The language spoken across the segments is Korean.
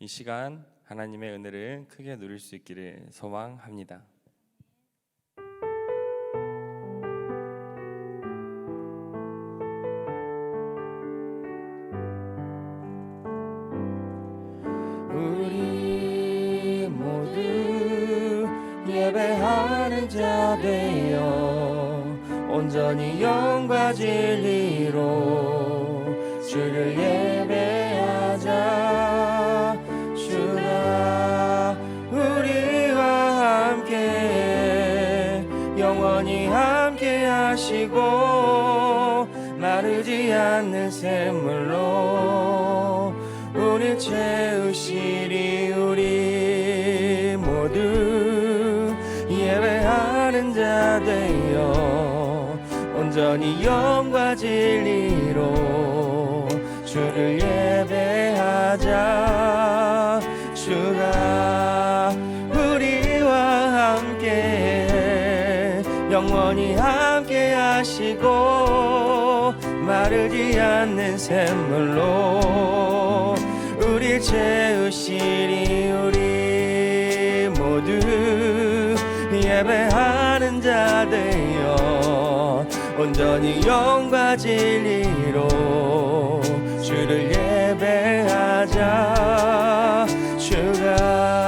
이 시간 하나님의 은혜를 크게 누릴 수 있기를 소망합니다. 우리 모두 예배하는 자 되어 온전히 영과 진리로 주를 예배 않는 샘물로 우리 채우시리 우리 모두 예배하는 자 되어 온전히 영과 진리로 주를 예배하자 영원히 함께 하시고 마르지 않는 샘물로 우리 채우시리 우리 모두 예배하는 자 되어 온전히 영과 진리로 주를 예배하자. 주가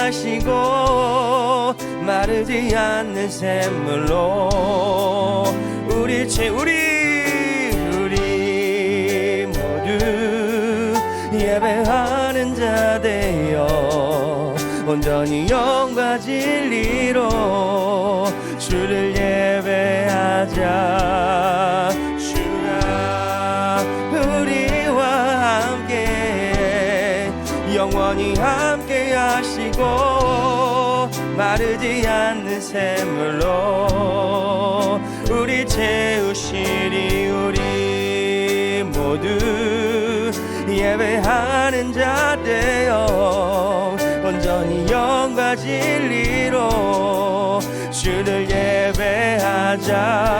하시고 마르지 않는 샘물로 우리 채 우리 우리 모두 예배하는 자 되어 온전히 영과 진리로 주를 예배하자 마르지 않는 샘물로 우리 채우시리 우리 모두 예배하는 자 되어 온전히 영과 진리로 주를 예배하자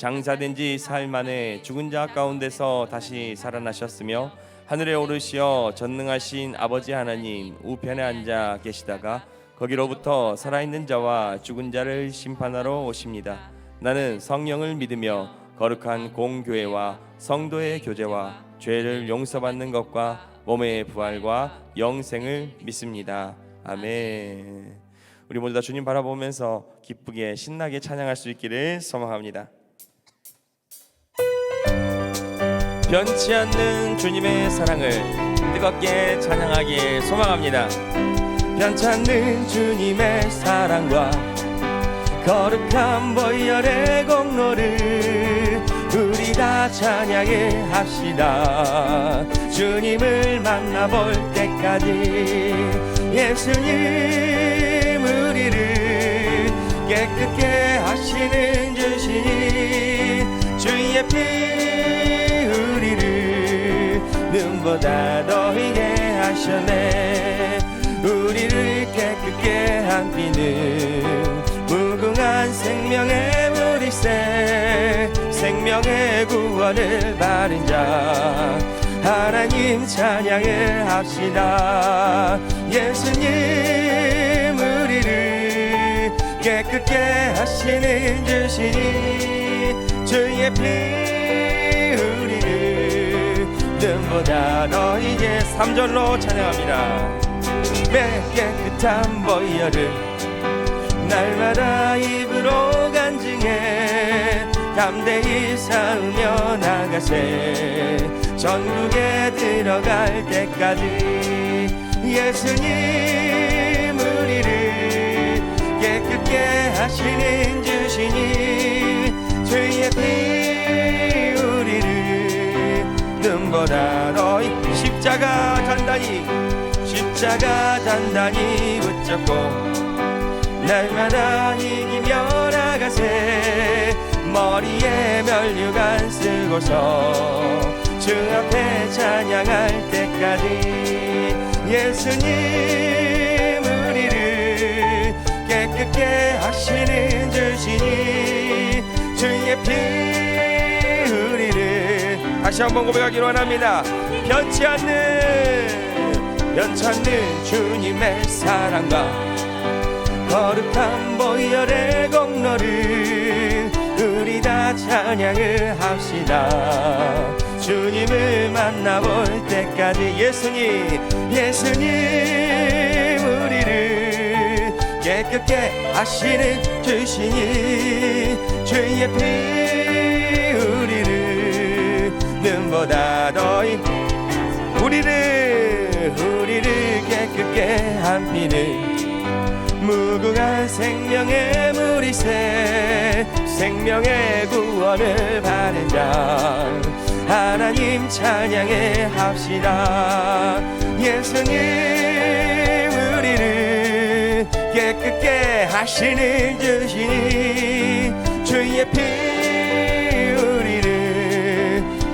장사된 지 사흘 만에 죽은 자 가운데서 다시 살아나셨으며 하늘에 오르시어 전능하신 아버지 하나님 우편에 앉아 계시다가 거기로부터 살아있는 자와 죽은 자를 심판하러 오십니다. 나는 성령을 믿으며 거룩한 공교회와 성도의 교제와 죄를 용서받는 것과 몸의 부활과 영생을 믿습니다. 아멘. 우리 모두 다 주님 바라보면서 기쁘게 신나게 찬양할 수 있기를 소망합니다. 변치 않는 주님의 사랑을 뜨겁게 찬양하길 소망합니다. 변치 않는 주님의 사랑과 거룩한 보혈의 공로를 우리 다 찬양해 합시다. 주님을 만나볼 때까지 예수님 우리를 깨끗게 하시는 주시니 주의 피 우리를 눈보다 더이게 하셨네. 우리를 깨끗게 한 피는 무궁한 생명의 물일세. 생명의 구원을 바른 자 하나님 찬양을 합시다. 예수님 우리를 깨끗게 하시는 주시니 주의 피 더 이제 3절로 찬양합니다. 내 깨끗한 보혈을 날마다 입으로 간증해. 담대히 싸우며 나가세. 전국에 들어갈 때까지 예수님 우리를 깨끗게 하시는 주시니 주의 피 눈보다 더 십자가 단단히 십자가 단단히 붙잡고 날마다 이기며 나가세 머리에 면류관 쓰고서 주 앞에 찬양할 때까지 예수님 다시 한번 고백하기로 원합니다. 변치 않는 변치 않는 주님의 사랑과 거룩한 보혈의 공로를 우리 다 찬양을 합시다. 주님을 만나볼 때까지 예수님 예수님 우리를 깨끗게 하시는 주시니 주의 피 보다 더 이- 우리를 우리를 깨끗게 한 피는 무궁한 생명의 물이새 생명의 구원을 받은 자 하나님 찬양해 합시다 예수님 우리를 깨끗게 하시는 주시니 주의 피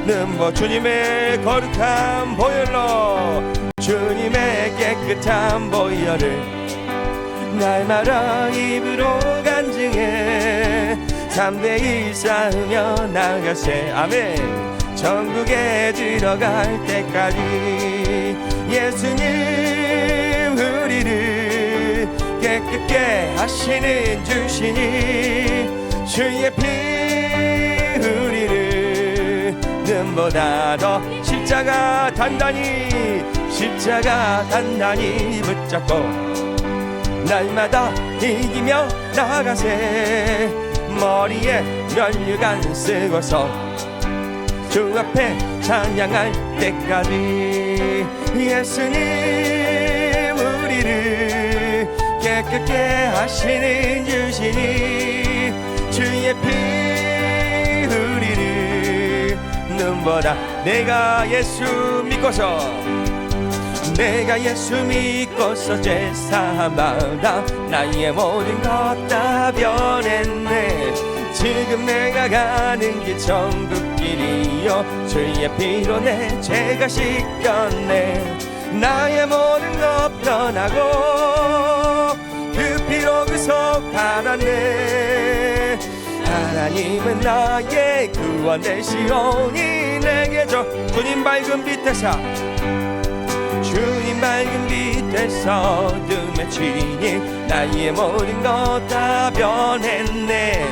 우리를 눈보 주님의 거룩한 보혈로 주님의 깨끗한 보혈을 날마다 입으로 간증해. 담대히 싸우며 나가세 아멘. 전국에 들어갈 때까지 예수님 우리를 깨끗게 하시는 주시니 주의 피 눈보다 더 십자가 단단히 십자가 단단히 붙잡고 날마다 이기며 나가세. 머리에 면류관 쓰고서 주 앞에 찬양할 때까지 예수님 우리를 깨끗게 하시는 주시니 주의 피 눈보다. 내가 예수 믿고서 내가 예수 믿고서 제사함받아 나의 모든 것 다 변했네. 지금 내가 가는 길 천국길이요. 주의 피로 내 죄가 씻겼네. 나의 모든 것 변하고 하나님은 나의 구원 되시오니 내게 줘. 주님 밝은 빛에서 주님 밝은 빛에서 어둠에 치니 나의 모든 것 다 변했네.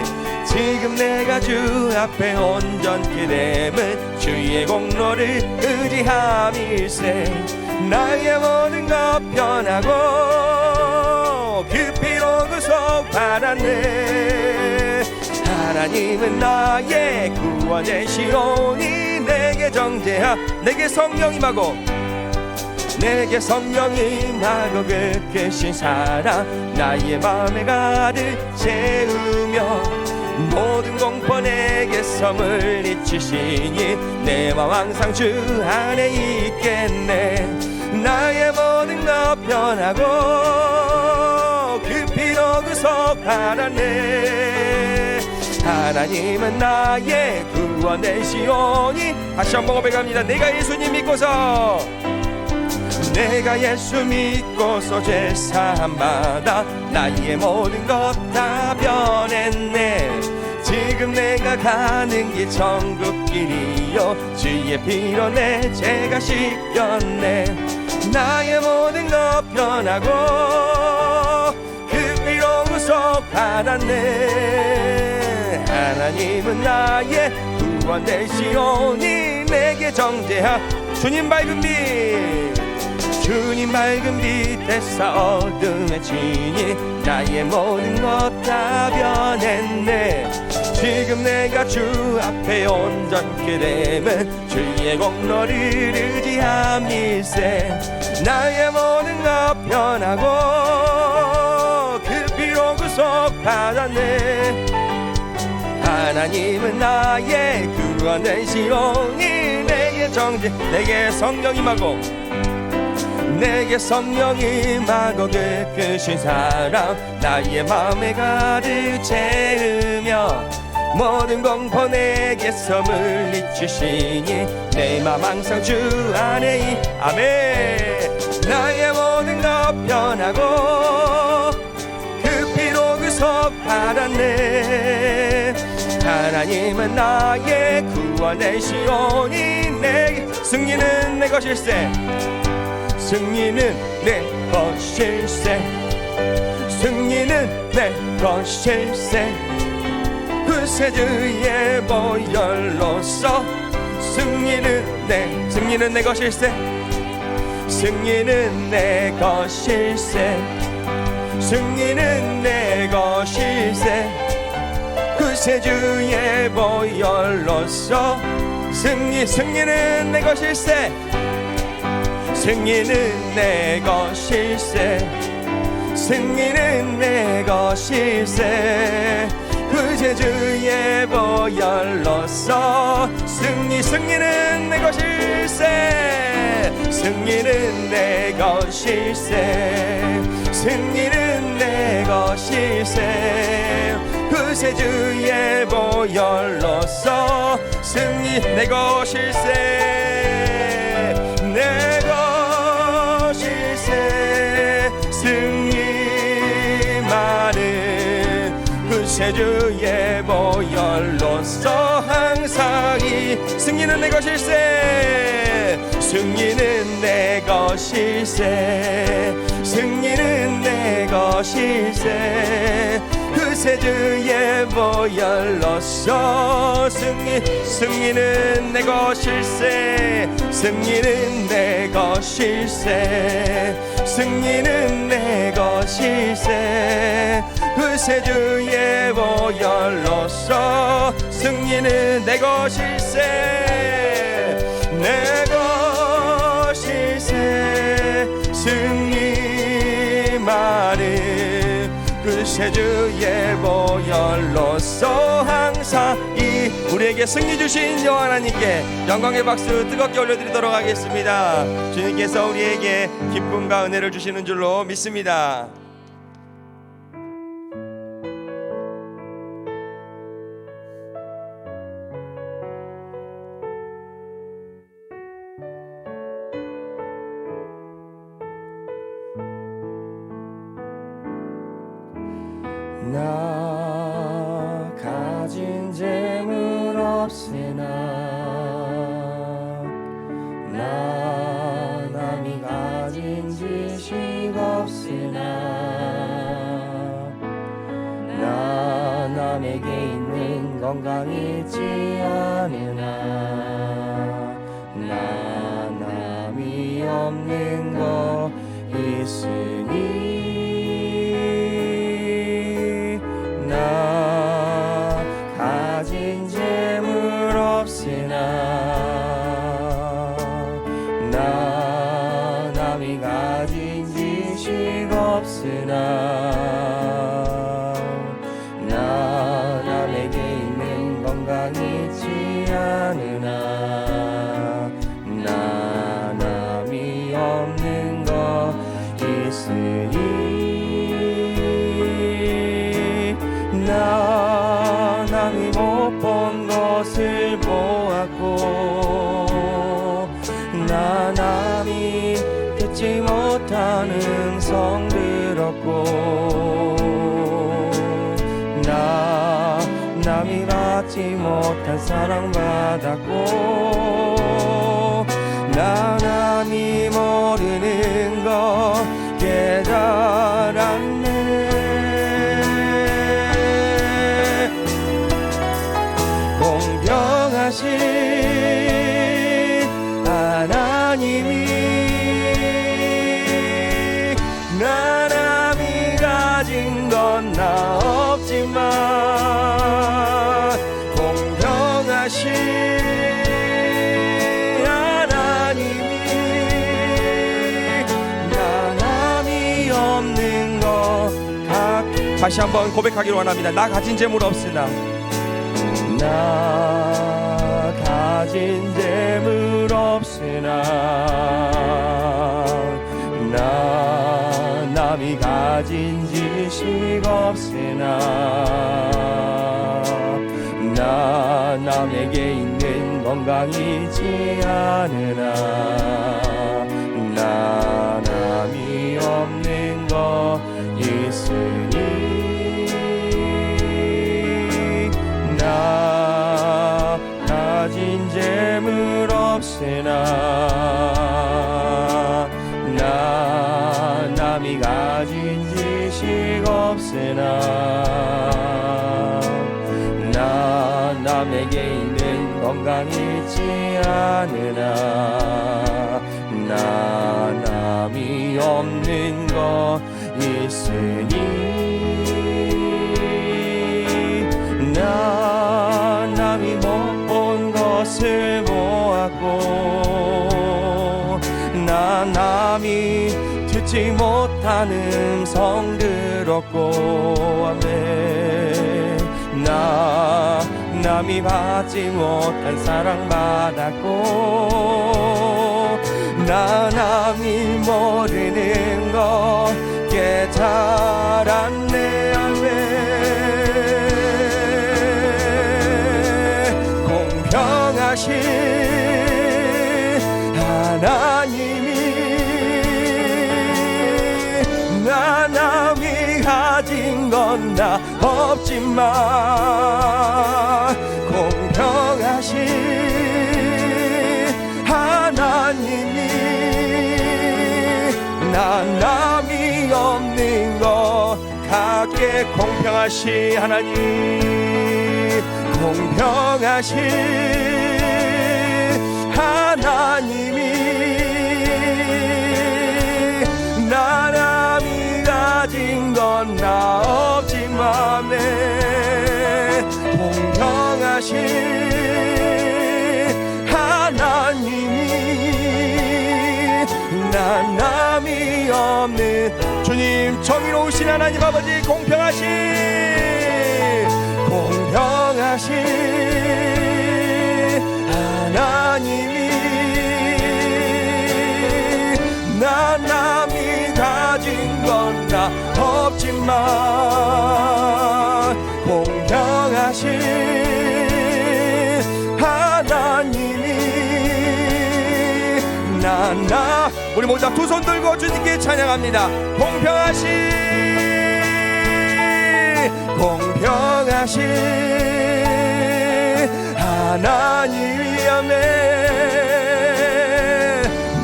지금 내가 주 앞에 온전케 됨은 주의 공로를 의지함일세. 나의 모든 것 변하고 그 피로 구속 받았네 하나님은 나의 구원 되시오니 내게 정죄하 내게 성령 임하고 내게 성령이 임하고 그 크신 사랑 나의 마음에 가득 채우며 모든 공포 내게 섬을 잊히시니 내 마음 항상 주 안에 있겠네. 나의 모든 것 변하고 그 피로 구속 받았네 하나님은 나의 구원 되시오니 다시 한번 고백합니다. 내가 예수님 믿고서 내가 예수 믿고서 제사함 받아 나의 모든 것 다 변했네. 지금 내가 가는 길 천국길이요. 주의 피로 내 죄가 씻겼네. 나의 모든 것 변하고 그 피로 구속 받았네 하나님은 나의 구원 되시오니 내게 정죄하 주님 밝은 빛 주님 맑은 빛에서 어둠에 지니 나의 모든 것 다 변했네. 지금 내가 주 앞에 온전케 되면 주의 공로를 의지함일세. 나의 모든 것 변하고 그 피로 구속받았네 하나님은 나의 구원 되시오니 내게 정죄 내게 성령 임하고 내게 성령 임하고 그크신 사랑 나의 마음에 가득 채우며 모든 공포 내게서 물리치시니 내 맘 항상 주 안에 이 아멘. 나의 모든 것 변하고 하나님은 나의 구원 되시오니 내게. 승리는 내 것일세. 승리는 내 것일세. 승리는 내 것일세. 구세주의 보혈로서 승리는 내 승리는 내 것일세. 승리는 내 것일세. 승리는 내 것일세 구세주의 보혈로서 승리 승리는 내 것일세. 승리는 내 것일세. 승리는 내 것일세. 구세주의 보혈로서 승리 승리는 내 것일세. 승리는 내 것일세. 승리는 내 것일세 구세주의 보혈로서 승리 내 것일세 내 것일세 승리만은 구세주의 보혈로서 항상 이 승리는 내 것일세 승리는 내 것일세 승리는 내 것일세 구 세주의 보혈로서 승리 승리는 내 것일세. 승리는 내 것일세. 승리는 내 것일세. 구세주의 보혈로서 승리는 내 것일세. 내 것일세. 승 구세주의 보혈로서 항상 이 우리에게 승리 주신 여호와 하나님께 영광의 박수 뜨겁게 올려드리도록 하겠습니다. 주님께서 우리에게 기쁨과 은혜를 주시는 줄로 믿습니다 나 가진 재물 없으나 나 남이 가진 지식 없으나 나 남에게 있는 건강 있지 않으나 나 남이 없는 없으나 나 남에게 있는 건강 있지 않으나 나 남이 없는 거 있으니 나 남이 못 본 것을 보았고 나 남이 듣지 못한 음성 들었고 나 남이 못한 사랑 받았고 나 남이 모르는 거 깨달았네. 공평하신 가진 건 나 없지만 공평하신 하나님이 나람이 없는 것 각- 다시 한번 고백하기를 원합니다. 나 가진 재물 없으나 나 가진 재물 없으나 나 남이 가진 지식 없으나 나 남에게 있는 건강이 있지 않으나 나 남이 없는 거 있으니 나 가진 재물 없으나 나 없으나 나 남에게 있는 건강이 있지 않으나 나 남이 없는 거 있으니 나 못한 음성 들었고 아멘. 나 남이 받지 못한 사랑 받았고 나 남이 모르는 것 깨달았네. 아멘. 공평하신 하나님 나 없지만 공평하신 하나님이 나 남이 없는 것 같게 공평하신 하나님. 공평하신 하나님이 없는 주님 정의로우신 하나님 아버지 공평하신 공평하신 하나님이 나 남이 가진 건나 없지만 공평하신 하나님이 나나 우리 모두 두 손 들고 주님께 찬양합니다. 공평하신 공평하신 하나님이 아멘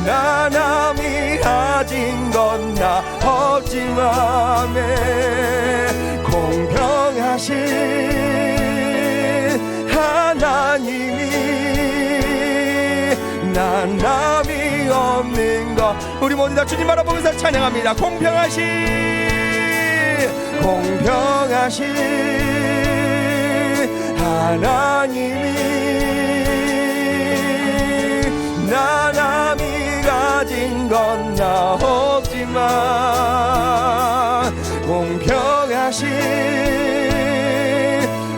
나 남이 가진 건 나 없지만 아멘 공평하신 하나님이 나 남이 없는 것 우리 모두 다 주님 바라보면서 찬양합니다. 공평하신 공평하신 하나님이 나 남이 가진 건 나 없지만 공평하신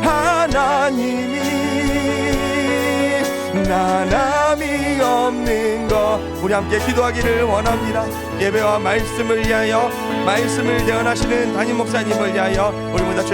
하나님이 나 남이 없는 것 우리 함께 기도하기를 원합니다. 예배와 말씀을 위하여 말씀을 대언하시는 담임 목사님을 위하여 우리 모두 다 주님